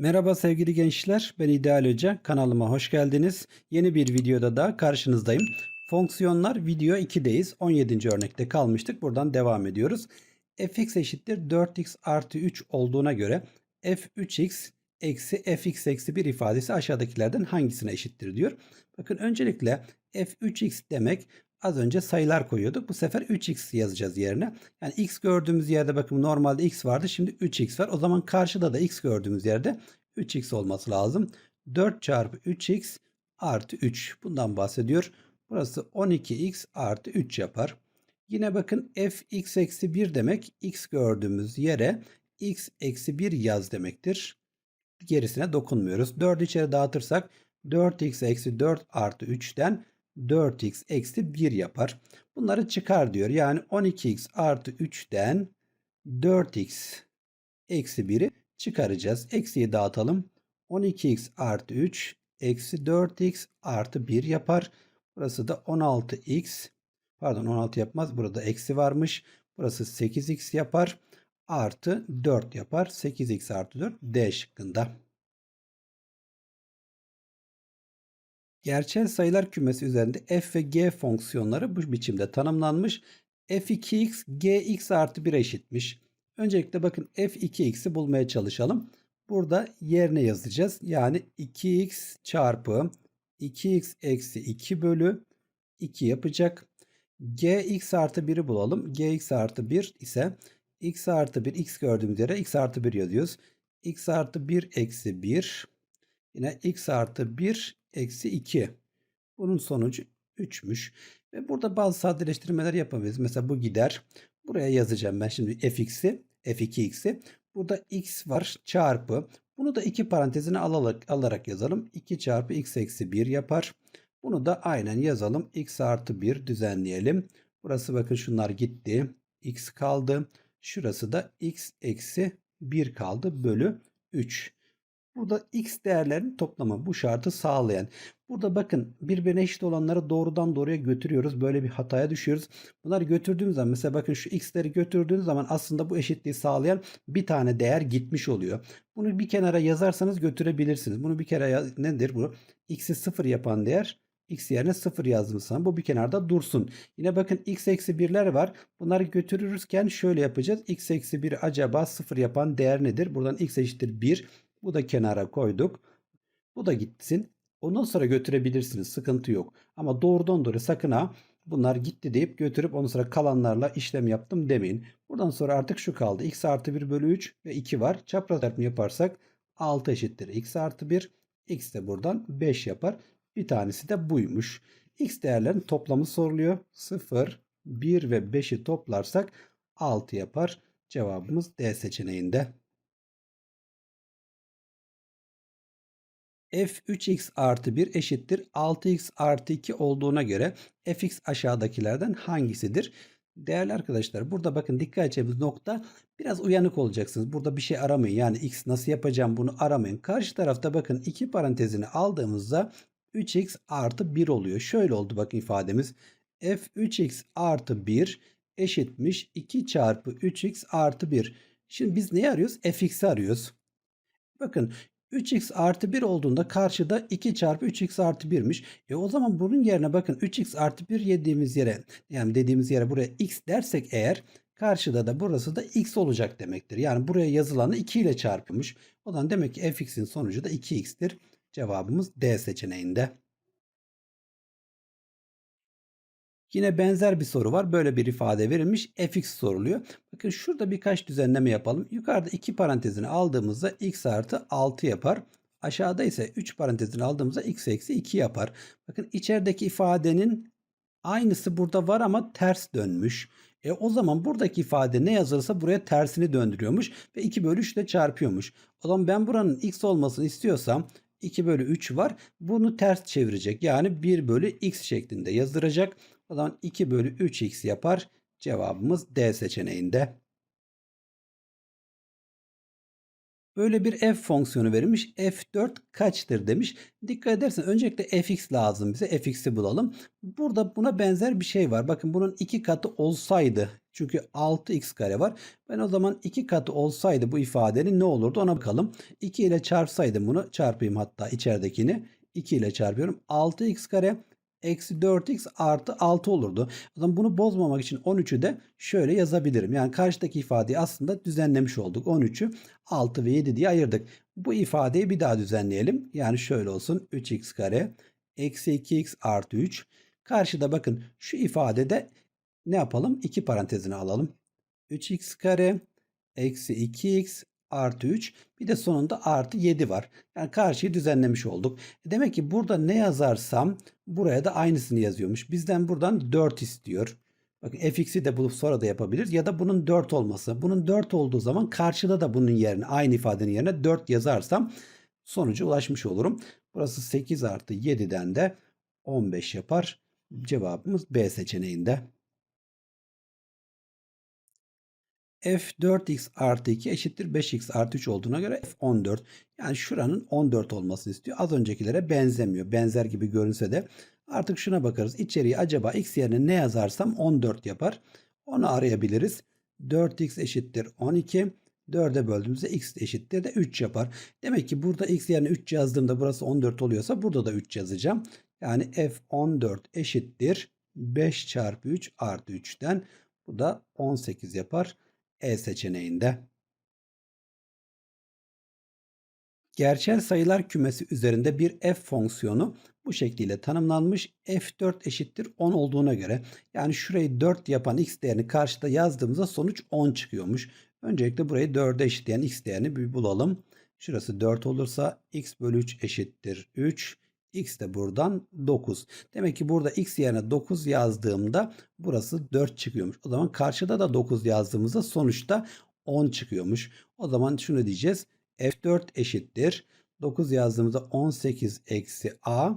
Merhaba sevgili gençler, ben İdeal Hoca. Kanalıma hoş geldiniz. Yeni bir videoda da karşınızdayım. Fonksiyonlar video 2'deyiz. 17. örnekte kalmıştık. Buradan devam ediyoruz. fx eşittir 4x artı 3 olduğuna göre f3x eksi fx eksi 1 ifadesi aşağıdakilerden hangisine eşittir diyor. Bakın öncelikle f3x demek az önce sayılar koyuyorduk. Bu sefer 3x yazacağız yerine. Yani x gördüğümüz yerde bakın normalde x vardı. Şimdi 3x var. O zaman karşıda da x gördüğümüz yerde 3x olması lazım. 4 çarpı 3x artı 3. Bundan bahsediyor. Burası 12x artı 3 yapar. Yine bakın fx eksi 1 demek x gördüğümüz yere x eksi 1 yaz demektir. Gerisine dokunmuyoruz. 4'ü içeri dağıtırsak 4x eksi 4 artı 3'ten 4x eksi 1 yapar. Bunları çıkar diyor. Yani 12x artı 3'ten 4x eksi 1'i çıkaracağız. Eksiyi dağıtalım. 12x artı 3 eksi 4x artı 1 yapar. Burası da 16x pardon 16 yapmaz. Burada eksi varmış. Burası 8x yapar. Artı 4 yapar. 8x artı 4 D şıkkında. Gerçel sayılar kümesi üzerinde f ve g fonksiyonları bu biçimde tanımlanmış. f2x gx artı 1 eşitmiş. Öncelikle bakın f2x'i bulmaya çalışalım. Burada yerine yazacağız. Yani 2x çarpı 2x eksi 2 bölü 2 yapacak. gx artı 1'i bulalım. gx artı 1 ise x artı 1 x gördüğümüz yere x artı 1 yazıyoruz. x artı 1 eksi 1 yine x artı 1 eksi 2. Bunun sonucu 3'müş. Ve burada bazı sadeleştirmeler yapabiliriz. Mesela bu gider. Buraya yazacağım ben şimdi fx'i, f2x'i. Burada x var çarpı. Bunu da iki parantezine alarak, alarak yazalım. 2 çarpı x eksi 1 yapar. Bunu da aynen yazalım. x artı 1 düzenleyelim. Burası bakın şunlar gitti. x kaldı. Şurası da x eksi 1 kaldı bölü 3. Burada x değerlerin toplamı bu şartı sağlayan. Burada bakın birbirine eşit olanları doğrudan doğruya götürüyoruz. Böyle bir hataya düşüyoruz. Bunları götürdüğümüz zaman mesela bakın şu x'leri götürdüğünüz zaman aslında bu eşitliği sağlayan bir tane değer gitmiş oluyor. Bunu bir kenara yazarsanız götürebilirsiniz. Bunu bir kere yaz, nedir bu? x'i 0 yapan değer x yerine 0 yazdım sana. Bu bir kenarda dursun. Yine bakın x eksi 1'ler var. Bunları götürürken şöyle yapacağız. x eksi 1 acaba 0 yapan değer nedir? Buradan x eşittir 1. Bu da kenara koyduk. Bu da gitsin. Ondan sonra götürebilirsiniz. Sıkıntı yok. Ama doğrudan doğru sakın ha bunlar gitti deyip götürüp ondan sonra kalanlarla işlem yaptım demeyin. Buradan sonra artık şu kaldı. x artı 1 bölü 3 ve 2 var. Çapraz çarpımı yaparsak 6 eşittir. x artı 1. x de buradan 5 yapar. Bir tanesi de buymuş. x değerlerin toplamı soruluyor. 0, 1 ve 5'i toplarsak 6 yapar. Cevabımız D seçeneğinde. F3x artı 1 eşittir 6x artı 2 olduğuna göre fx aşağıdakilerden hangisidir? Değerli arkadaşlar burada bakın dikkat edeceğimiz nokta biraz uyanık olacaksınız. Burada bir şey aramayın. Yani x nasıl yapacağım bunu aramayın. Karşı tarafta bakın iki parantezini aldığımızda 3x artı 1 oluyor. Şöyle oldu bakın ifademiz. f3x artı 1 eşitmiş 2 çarpı 3x artı 1. Şimdi biz neyi arıyoruz? fx'i arıyoruz. Bakın 3x artı 1 olduğunda karşıda 2 çarpı 3x artı 1'miş. E o zaman bunun yerine bakın 3x artı 1 yediğimiz yere yani dediğimiz yere buraya x dersek eğer karşıda da burası da x olacak demektir. Yani buraya yazılanı 2 ile çarpılmış. O zaman demek ki fx'in sonucu da 2x'tir. Cevabımız D seçeneğinde. Yine benzer bir soru var. Böyle bir ifade verilmiş. fx soruluyor. Bakın şurada birkaç düzenleme yapalım. Yukarıda 2 parantezini aldığımızda x artı 6 yapar. Aşağıda ise 3 parantezini aldığımızda x eksi 2 yapar. Bakın içerideki ifadenin aynısı burada var ama ters dönmüş. E o zaman buradaki ifade ne yazılırsa buraya tersini döndürüyormuş ve 2 bölü 3 ile çarpıyormuş. O zaman ben buranın x olmasını istiyorsam 2 bölü 3 var. Bunu ters çevirecek. Yani 1 bölü x şeklinde yazdıracak. O zaman 2 bölü 3x yapar. Cevabımız D seçeneğinde. Böyle bir f fonksiyonu verilmiş. f4 kaçtır demiş. Dikkat edersen öncelikle fx lazım bize. fx'i bulalım. Burada buna benzer bir şey var. Bakın bunun iki katı olsaydı Çünkü 6x kare var. Ben o zaman 2 katı olsaydı bu ifadenin ne olurdu ona bakalım. 2 ile çarpsaydım bunu çarpayım hatta içeridekini. 2 ile çarpıyorum. 6x kare eksi 4x artı 6 olurdu. O zaman bunu bozmamak için 13'ü de şöyle yazabilirim. Yani karşıdaki ifadeyi aslında düzenlemiş olduk. 13'ü 6 ve 7 diye ayırdık. Bu ifadeyi bir daha düzenleyelim. Yani şöyle olsun. 3x kare eksi 2x artı 3. Karşıda bakın şu ifadede ne yapalım? 2 parantezine alalım. 3x kare eksi 2x artı 3 bir de sonunda artı 7 var. Yani karşıyı düzenlemiş olduk. Demek ki burada ne yazarsam buraya da aynısını yazıyormuş. Bizden buradan 4 istiyor. Bakın fx'i de bulup sonra da yapabiliriz. Ya da bunun 4 olması. Bunun 4 olduğu zaman karşıda da bunun yerine aynı ifadenin yerine 4 yazarsam sonuca ulaşmış olurum. Burası 8 artı 7'den de 15 yapar. Cevabımız B seçeneğinde. F 4x artı 2 eşittir 5x artı 3 olduğuna göre f 14. Yani şuranın 14 olmasını istiyor. Az öncekilere benzemiyor. Benzer gibi görünse de artık şuna bakarız. İçeriye acaba x yerine ne yazarsam 14 yapar. Onu arayabiliriz. 4x eşittir 12. 4'e böldüğümüzde x eşittir de 3 yapar. Demek ki burada x yerine 3 yazdığımda burası 14 oluyorsa burada da 3 yazacağım. Yani f 14 eşittir 5 çarpı 3 artı 3'ten bu da 18 yapar. E seçeneğinde. Gerçel sayılar kümesi üzerinde bir f fonksiyonu bu şekliyle tanımlanmış. f4 eşittir 10 olduğuna göre yani şurayı 4 yapan x değerini karşıda yazdığımızda sonuç 10 çıkıyormuş. Öncelikle burayı 4'e eşitleyen x değerini bir bulalım. Şurası 4 olursa x bölü 3 eşittir 3. X de buradan 9. Demek ki burada x yerine 9 yazdığımda burası 4 çıkıyormuş. O zaman karşıda da 9 yazdığımızda sonuçta 10 çıkıyormuş. O zaman şunu diyeceğiz. F4 eşittir. 9 yazdığımızda 18 eksi A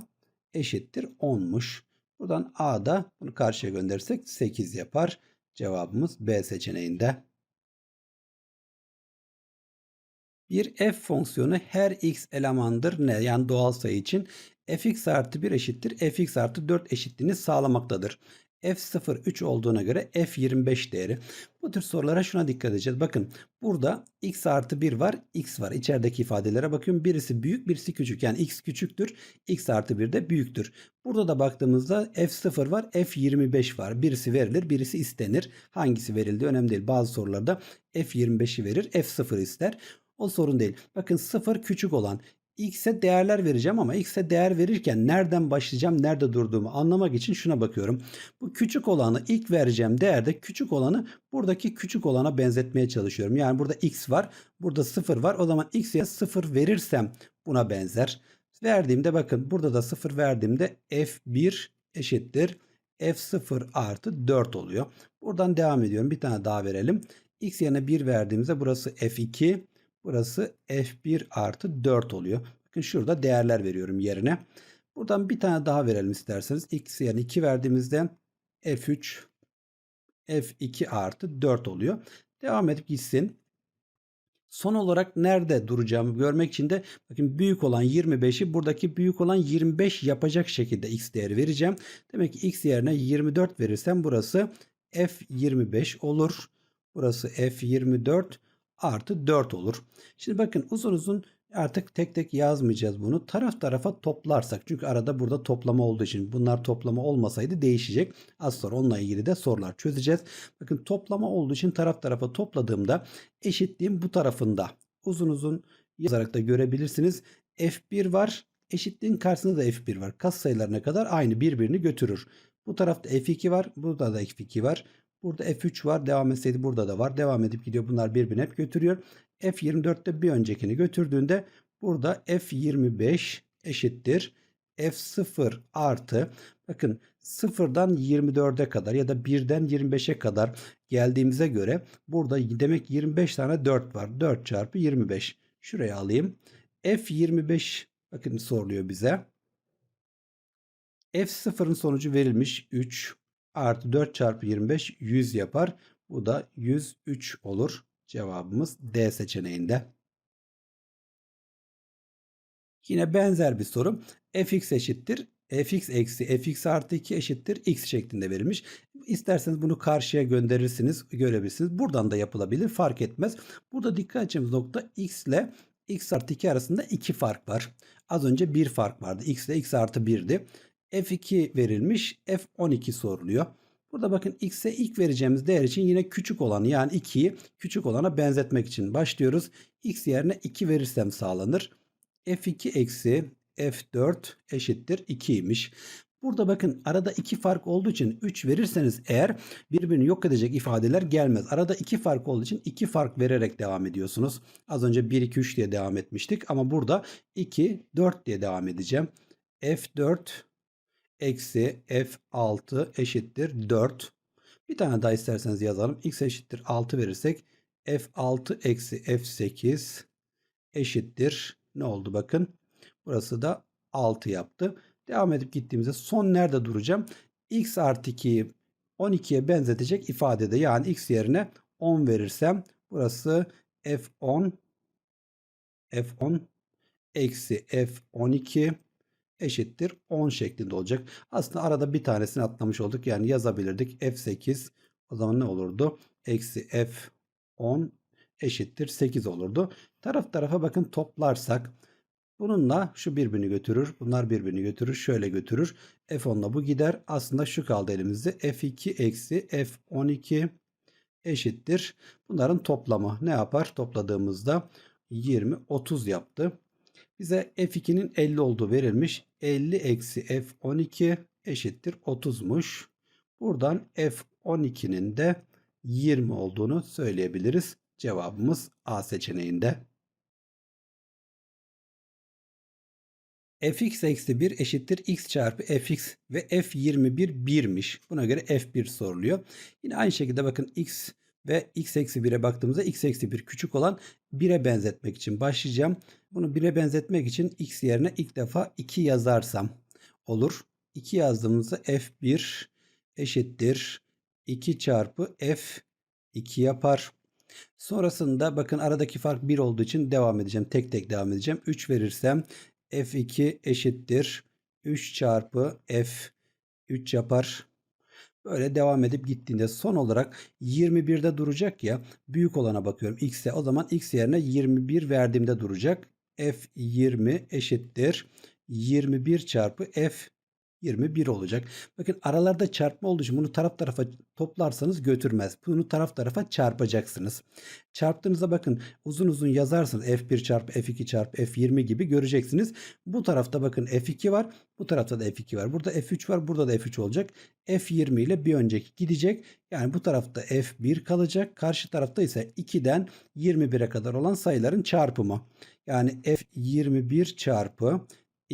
eşittir 10'muş. Buradan A da bunu karşıya gönderirsek 8 yapar. Cevabımız B seçeneğinde. Bir f fonksiyonu her x elemandır ne? Yani doğal sayı için fx artı 1 eşittir fx artı 4 eşitliğini sağlamaktadır. f0 3 olduğuna göre f25 değeri. Bu tür sorulara şuna dikkat edeceğiz. Bakın burada x artı 1 var x var. İçerideki ifadelere bakıyorum. Birisi büyük birisi küçük. Yani x küçüktür x artı 1 de büyüktür. Burada da baktığımızda f0 var f25 var. Birisi verilir birisi istenir. Hangisi verildi önemli değil. Bazı sorularda f25'i verir f0 ister. O sorun değil. Bakın 0 küçük olan x'e değerler vereceğim ama x'e değer verirken nereden başlayacağım, nerede durduğumu anlamak için şuna bakıyorum. Bu küçük olanı ilk vereceğim değerde küçük olanı buradaki küçük olana benzetmeye çalışıyorum. Yani burada x var, burada 0 var. O zaman x'e 0 verirsem buna benzer. Verdiğimde bakın burada da 0 verdiğimde f1 eşittir f0 artı 4 oluyor. Buradan devam ediyorum. Bir tane daha verelim. x yerine 1 verdiğimizde burası f2 Burası F1 artı 4 oluyor. Bakın şurada değerler veriyorum yerine. Buradan bir tane daha verelim isterseniz. X yani 2 verdiğimizde F3 F2 artı 4 oluyor. Devam edip gitsin. Son olarak nerede duracağımı görmek için de bakın büyük olan 25'i buradaki büyük olan 25 yapacak şekilde x değeri vereceğim. Demek ki x yerine 24 verirsem burası f25 olur. Burası f24 artı 4 olur. Şimdi bakın uzun uzun artık tek tek yazmayacağız bunu. Taraf tarafa toplarsak çünkü arada burada toplama olduğu için bunlar toplama olmasaydı değişecek. Az sonra onunla ilgili de sorular çözeceğiz. Bakın toplama olduğu için taraf tarafa topladığımda eşitliğin bu tarafında uzun uzun yazarak da görebilirsiniz. F1 var. Eşitliğin karşısında da F1 var. Kas sayılarına kadar aynı birbirini götürür. Bu tarafta F2 var. Burada da F2 var. Burada F3 var. Devam etseydi burada da var. Devam edip gidiyor. Bunlar birbirini hep götürüyor. F24'te bir öncekini götürdüğünde burada F25 eşittir. F0 artı bakın 0'dan 24'e kadar ya da 1'den 25'e kadar geldiğimize göre burada demek 25 tane 4 var. 4 çarpı 25. Şuraya alayım. F25 bakın soruluyor bize. F0'ın sonucu verilmiş 3 artı 4 çarpı 25 100 yapar. Bu da 103 olur. Cevabımız D seçeneğinde. Yine benzer bir soru. fx eşittir fx eksi fx artı 2 eşittir x şeklinde verilmiş. İsterseniz bunu karşıya gönderirsiniz, görebilirsiniz. Buradan da yapılabilir, fark etmez. Burada dikkat edeceğimiz nokta x ile x artı 2 arasında 2 fark var. Az önce 1 fark vardı. x ile x artı 1'di. F2 verilmiş, f12 soruluyor. Burada bakın x'e ilk vereceğimiz değer için yine küçük olanı yani 2'yi küçük olana benzetmek için başlıyoruz. x yerine 2 verirsem sağlanır. f2 eksi f4 eşittir 2'ymiş. Burada bakın arada 2 fark olduğu için 3 verirseniz eğer birbirini yok edecek ifadeler gelmez. Arada 2 fark olduğu için 2 fark vererek devam ediyorsunuz. Az önce 1 2 3 diye devam etmiştik ama burada 2 4 diye devam edeceğim. f4 eksi f6 eşittir 4. Bir tane daha isterseniz yazalım. x eşittir 6 verirsek f6 eksi f8 eşittir ne oldu bakın. Burası da 6 yaptı. Devam edip gittiğimizde son nerede duracağım? x artı 2'yi 12'ye benzetecek ifadede yani x yerine 10 verirsem burası f10 f10 eksi f12 eşittir 10 şeklinde olacak. Aslında arada bir tanesini atlamış olduk. Yani yazabilirdik. F8 o zaman ne olurdu? Eksi F10 eşittir 8 olurdu. Taraf tarafa bakın toplarsak bununla şu birbirini götürür. Bunlar birbirini götürür. Şöyle götürür. F10'la bu gider. Aslında şu kaldı elimizde. F2 eksi F12 eşittir. Bunların toplamı ne yapar? Topladığımızda 20, 30 yaptı. Bize F2'nin 50 olduğu verilmiş. 50 eksi F12 eşittir 30'muş. Buradan F12'nin de 20 olduğunu söyleyebiliriz. Cevabımız A seçeneğinde. fx eksi 1 eşittir x çarpı fx ve f21 1'miş. Buna göre f1 soruluyor. Yine aynı şekilde bakın x ve x eksi 1'e baktığımızda x eksi 1 küçük olan 1'e benzetmek için başlayacağım. Bunu 1'e benzetmek için x yerine ilk defa 2 yazarsam olur. 2 yazdığımızda f1 eşittir 2 çarpı f 2 yapar. Sonrasında bakın aradaki fark 1 olduğu için devam edeceğim. Tek tek devam edeceğim. 3 verirsem f2 eşittir 3 çarpı f 3 yapar. Böyle devam edip gittiğinde son olarak 21'de duracak ya büyük olana bakıyorum x'e o zaman x yerine 21 verdiğimde duracak. F20 eşittir 21 çarpı F 21 olacak. Bakın aralarda çarpma olduğu için bunu taraf tarafa toplarsanız götürmez. Bunu taraf tarafa çarpacaksınız. Çarptığınızda bakın uzun uzun yazarsınız F1 çarpı F2 çarpı F20 gibi göreceksiniz. Bu tarafta bakın F2 var. Bu tarafta da F2 var. Burada F3 var. Burada da F3 olacak. F20 ile bir önceki gidecek. Yani bu tarafta F1 kalacak. Karşı tarafta ise 2'den 21'e kadar olan sayıların çarpımı. Yani F21 çarpı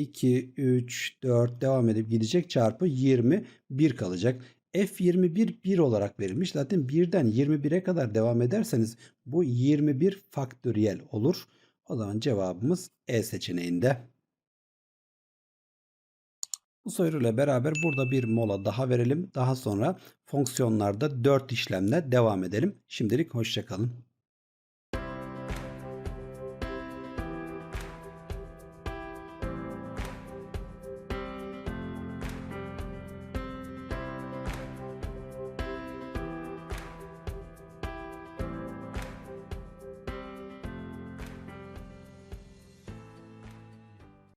2, 3, 4 devam edip gidecek çarpı 21 kalacak. F21 1 olarak verilmiş. Zaten 1'den 21'e kadar devam ederseniz bu 21 faktöriyel olur. O zaman cevabımız E seçeneğinde. Bu soruyla beraber burada bir mola daha verelim. Daha sonra fonksiyonlarda 4 işlemle devam edelim. Şimdilik hoşçakalın.